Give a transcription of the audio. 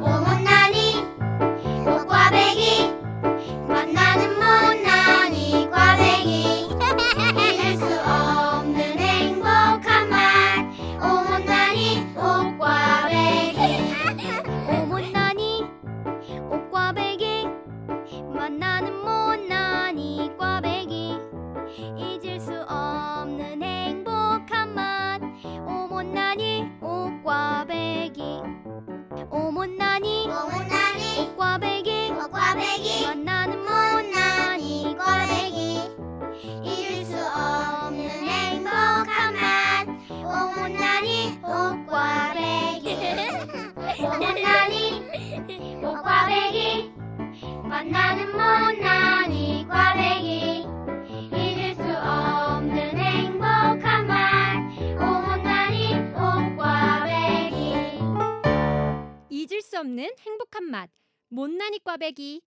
오못나니? 오꽈배기 만나는 못나니 꽈배기 잊을 수 없는 행복한 맛 오못나니? 오꽈배기 오못나니? 오꽈배기 만나는 못나니 꽈배기 잊을 수 없는 행복한 맛 오꽈배기 오못나니? 오못나니? 오꽈배기 오꽈배기 만나는 못나니? 꽈배기 잊을 수 없는 행복한 맛. 오못나니? 오꽈배기 오못나니? 오꽈배기 만나는 잊을 수 없는 행복한 맛. 못난이 꽈배기.